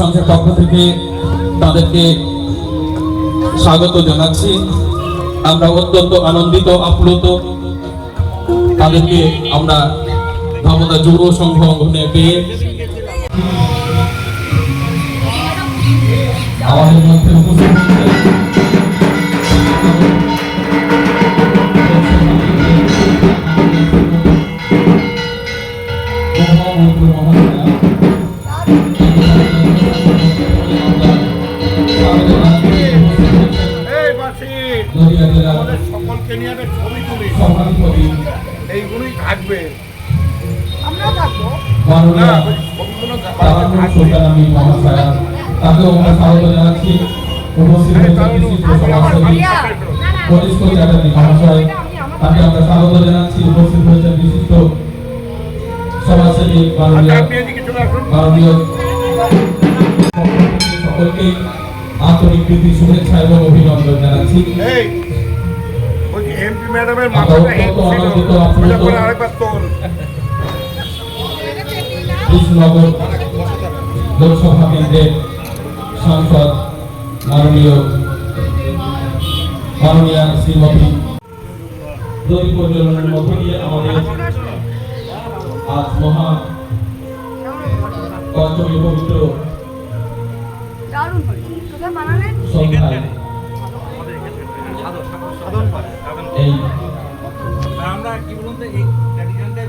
সংঘের পক্ষ থেকে তাদেরকে স্বাগত জানাচ্ছি। আমরা অত্যন্ত আনন্দিত, আপ্লুত। তাদেরকে আমরা ধর্মদা যুব সংঘ অঙ্গনে পেয়ে আমাদের মধ্যে উপস্থিত সকলকে নিয়ে একটা ছবি তুলি। এইগুলোই থাকবে। আমরা থাকব। না মাননীয় ওই ছবিগুলো তারানুর থাকবে। সুলতান আমি মহাশয়া। তাকেও আমরা স্বাগত জানাচ্ছি। উপস্থিত হয়েছেন বিশিষ্ট সমাজসেবী কনিষ্ঠ চ্যাটার্জি মহাশয়। তাকে আমরা স্বাগত জানাচ্ছি। উপস্থিত হয়েছেন বিশিষ্ট সমাজসেবী আচ্ছা মাননীয় সকলকে আন্তরিক প্রীতি শুভেচ্ছা এবং অভিনন্দন জানাচ্ছি। ম্যাডামের মাথাটা হেড ছিল। আনন্দিত, করে আরেকবার তোল। কৃষ্ণনগর লোকসভা কেন্দ্রের সাংসদ মাননীয় মাননীয় শ্রীমতী দড়ি পরিচালনার মধ্য দিয়ে আমাদের আজ মহা পঞ্চমী পবিত্র আমরা কি বলুন তো এই ট্র্যাডিশনটাই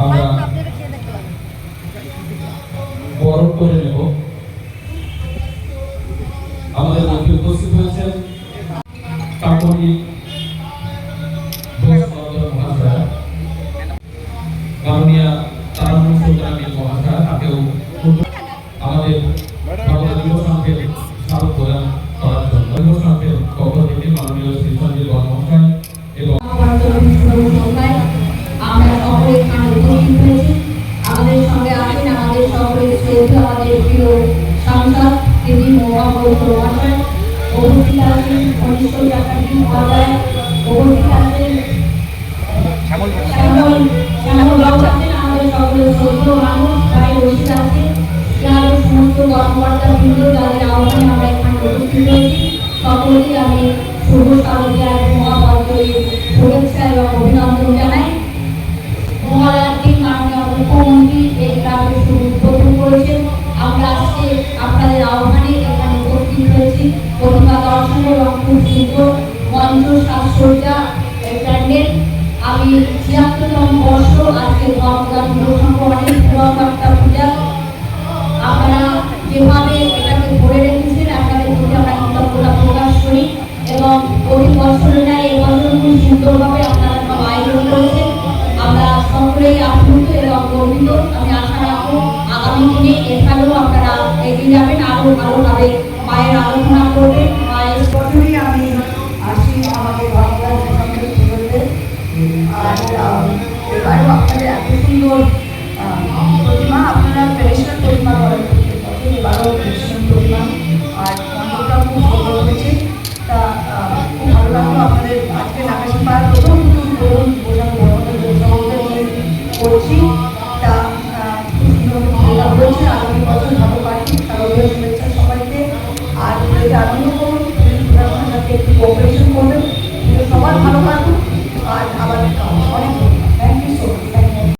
আমরা আপনারা খেয়ে দেখতে পারেন। বরণ করে নেব। আমাদের মধ্যে উপস্থিত হয়েছেন কাকনি মোহাম্মদ মহাশয় উপস্থিত আছেন আমাদের সকলের শ্রদ্ধ মানুষ তাই বসে আছে ক্লাবের সমস্ত কর্মকর্তা বৃন্দ প্রতিমা দর্শন এবং খুব সুন্দর মঞ্চ সাজসজ্জা প্যান্ডেল আমি ছিয়াত্তরতম বর্ষ আজকে ধর্মদান অনেক পূজা। আপনারা যেভাবে এটাকে ধরে রেখেছেন, আপনাদের প্রতি আমরা কৃতজ্ঞতা প্রকাশ করি এবং প্রতি বছরে নাই এবছর খুব সুন্দরভাবে আপনারা সব আয়োজন করেছেন। আমরা সকলেই আপ্লুত এবং গর্বিত। আমি আশা রাখব আগামী দিনে এখানেও আপনারা এগিয়ে যাবেন আরও ভালোভাবে মায়ের আলোচনা করে মায়ের প্রথমেই আমি আসি আমাকে ভাবনার সঙ্গে আর এবারও আপনাদের এত সুন্দর প্রতিমা আপনারা ট্রেডিশনাল প্রতিমা এবারও ট্রেডিশনাল আর মন্ডপটা খুব ভালো হয়েছে তা খুব ভালো লাগল আপনাদের আজকে নাকাশি পাড়ার প্রথম পুজো করুন করছি pobre